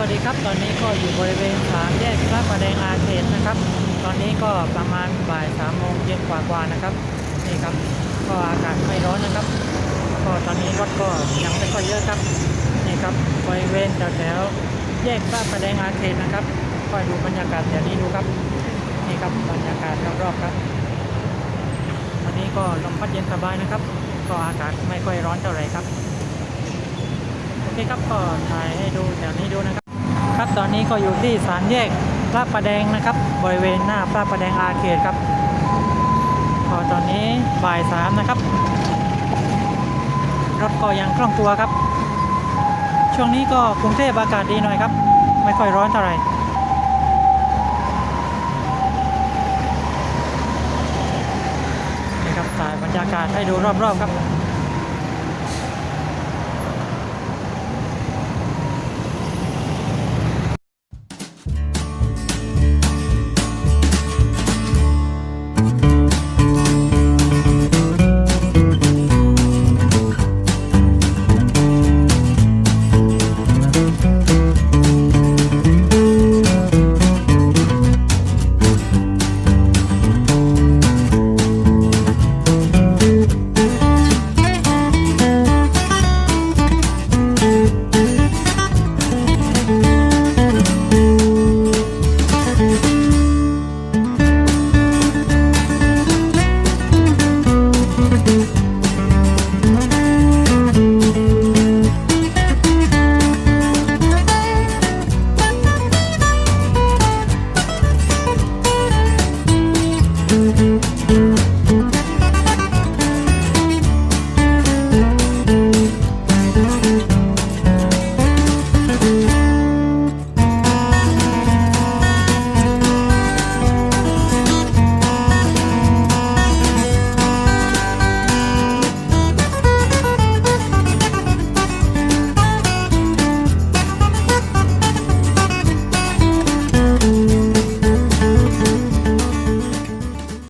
สวัสดีครับ ตอนนี้ก็อยู่บริเวณสามแยกพระประแดงอาเขตนะครับ ตอนนี้ก็ประมาณบ่ายสามโมงเย็นกว่าๆนะครับ นี่ครับ ก็อากาศไม่ร้อนนะครับ ก็ตอนนี้รถก็ยังไม่ค่อยเยอะครับ นี่ครับบริเวณแถวๆแยกพระประแดงอาเขตนะครับ ก็ดูบรรยากาศแถวนี้ดูครับ นี่ครับบรรยากาศรอบๆครับ วันนี้ก็ลมพัดเย็นสบายนะครับ ก็อากาศไม่ค่อยร้อนเท่าไหร่ครับ โอเคครับ ก็ถ่ายให้ดูแถวนี้ดูนะครับ ตอนนี้ก็อยู่ที่สามแยกพระประแดงนะครับ บริเวณหน้าพระประแดงอาเขตครับก็ตอนนี้บ่ายสามนะครับ รถก็ยังคล่องตัวครับ ช่วงนี้ก็กรุงเทพอากาศดีหน่อยครับ ไม่ค่อยร้อนเท่าไหร่นี่ครับถ่ายบรรยากาศให้ดูรอบๆครับ